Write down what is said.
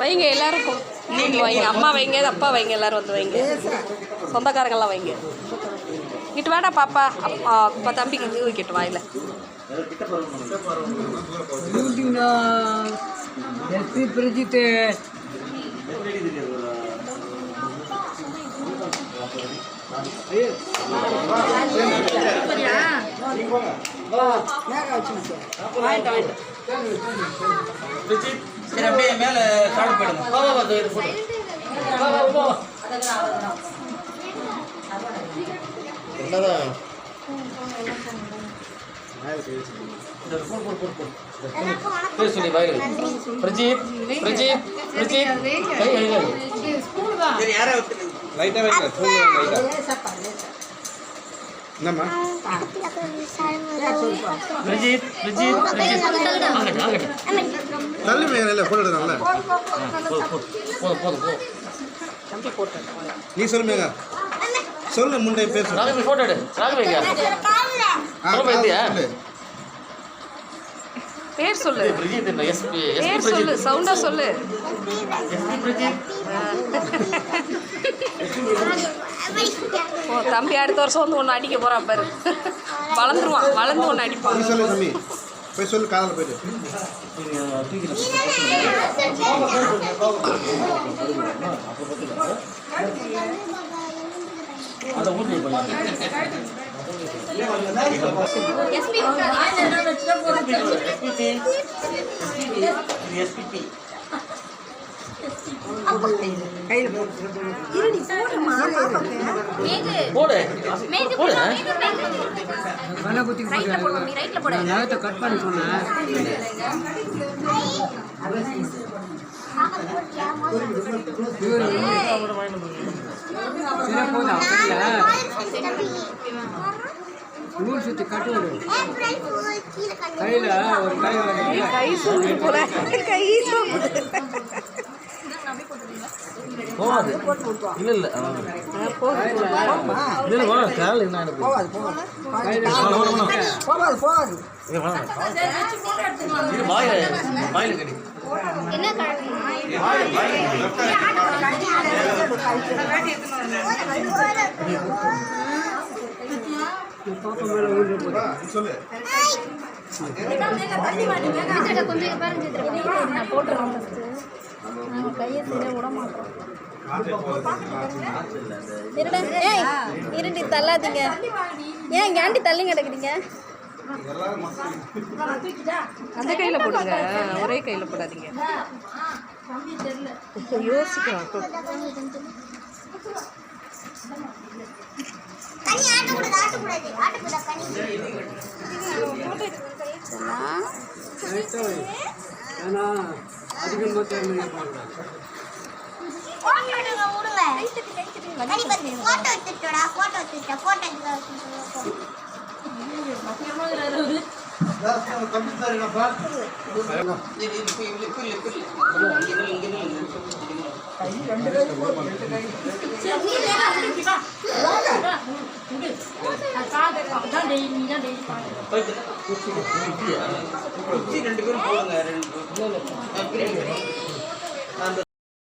வைங்க எல்லாருக்கும் நீங்க வைங்க அம்மா வைங்க அப்பா வைங்க எல்லாரும் வந்து வைங்க. சொந்தக்காரங்கெல்லாம் வைங்க. இங்கிட்டு வாடா பாப்பா. அப்பா அப்பா தம்பிக்கு இங்கே வைக்கட்டும் வாயில யூடியூப்னா எஸ்பி பிரஜித் சரி அப்படியே மேல சாப்பிட போயிடுங்க வா வா வா இதோ இது போடு. வா வா வா என்னதான் சொல்லி வாயில. பிரஜித் பிரஜித் பிரஜித். கை கை சரி யாரா லைட்டா வைக்கல சொல்லு லைட்டா என்னம்மா? பிரஜித் பிரஜித் பிரஜித். ஆகட்டும் ஆகட்டும். தள்ளி மேல போதும் போதும் போதும் நீ சொல்லு மேகா. சொல்லு முண்டை பேர் சொல்லு ராகவி போட்டோ எடு போயிருந்தியா? சொல்லு. பேர் சொல்லு. பிரஜித் என்ன? எஸ்பி எஸ்பி பேர் சொல்லு. சவுண்டா சொல்லு. எஸ்பி பிரஜித். ஓ தம்பி அடுத்த வருஷம் வந்து ஒன்று அடிக்க போறான் பாரு. வளர்ந்துருவான் வளர்ந்து ஒன்று அடிப்பான். சொல்லு தம்பி. போய் சொல்லு காதல போயிட்டு. ஊட்டி கொஞ்சம் எஸ்பிபி. போடு. போடு. மலை குத்தி நான் நேரத்தை கட் பண்ணி சொன்னேன் சரி போதா அப்படியா நூல் சுற்றி கட்டு விடு. கையில் ஒரு கை கை சூடு போல. கை சூடு. போகாது. இல்ல இல்ல. இல்ல வேணாம் கால் என்ன ஆயிட போகுது வேணாம், வேணாம், வேணாம். இது வேணாம். இது வாயில வாயில கடி பாப்பா மேலே ஊன்று போகுது இருண்டி தள்ளாதீங்க ஏன் இங்க ஆண்டி தள்ளி கிடக்குறீங்க அந்த கையில் போடுங்க ஒரே கையில் போடாதீங்க. யோசிக்கலாம். போட்டோ எடுத்துட்டோடா போட்டோ எடுத்துட்ட போட்டோ எடுத்து ரெண்டு பேரும் போடுங்க ரெண்டு